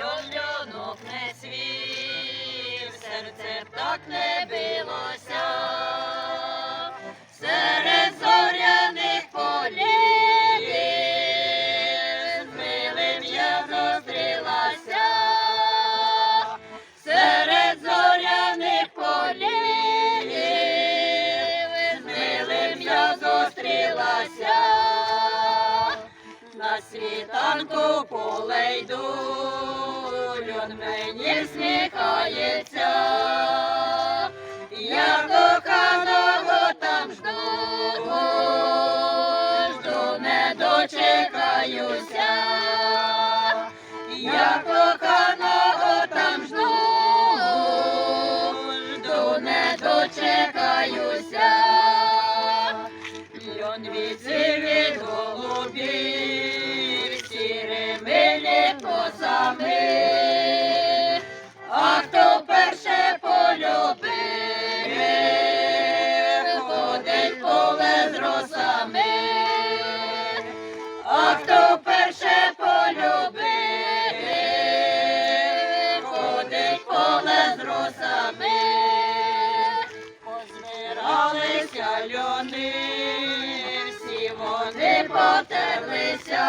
Льонок не свів, серце так не билося, серед зоряних полів з милим я зустрілася, серед зоряних полів з милим я зустрілася, на світанку полейду. йду. Всміхається, я коханого там жду, жду, не дочекаюся, я коханого там жду, жду, не дочекаюся. Льон віці від голубів, сірими косами, ходить поле з росами, а перше полюбив, ходить поле з росами. Позбиралися льони, всі вони потерлися,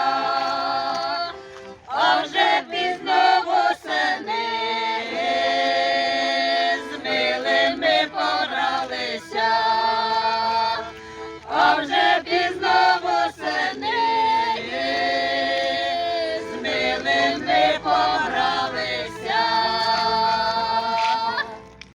is love?